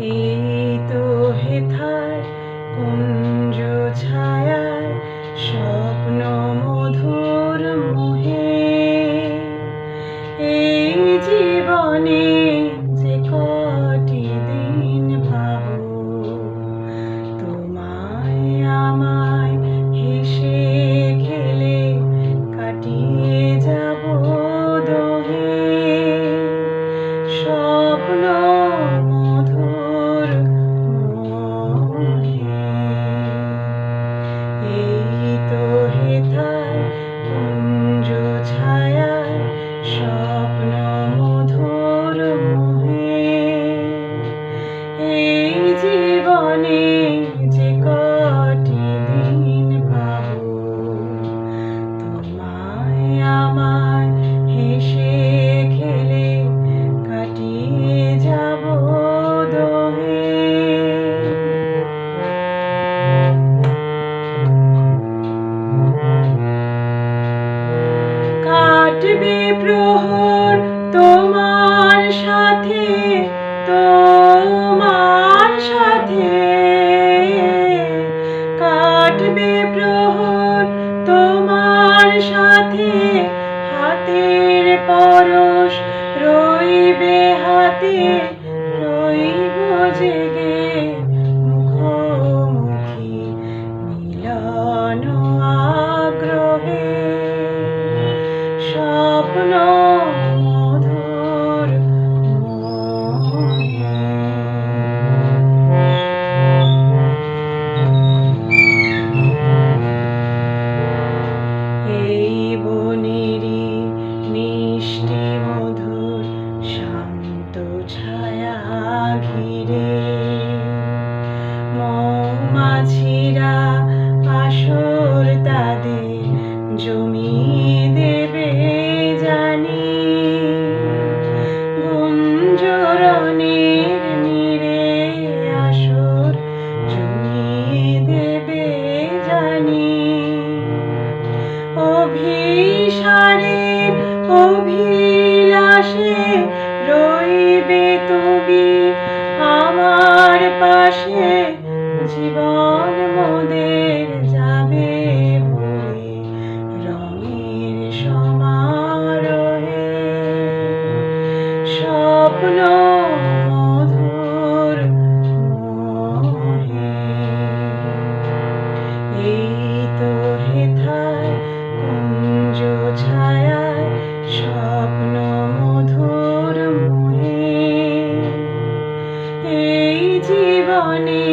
Amen. হাতের পরশ রইবে হাতে রইব জেগে মুখোমুখি মিলন আগ্রহে। স্বপ্ন মধুর শান্ত ছায়া ঘিরে। আসর তাদের জমিয়ে দেবে জানি। গুঞ্জরণের নীরে আসর দেবে জানি। অভিসারের অভিলাষে রইবে তুমি আমার পাশে জীবন মোদের যাবে রঙের সমারোহে স্বপ্ন জীবনে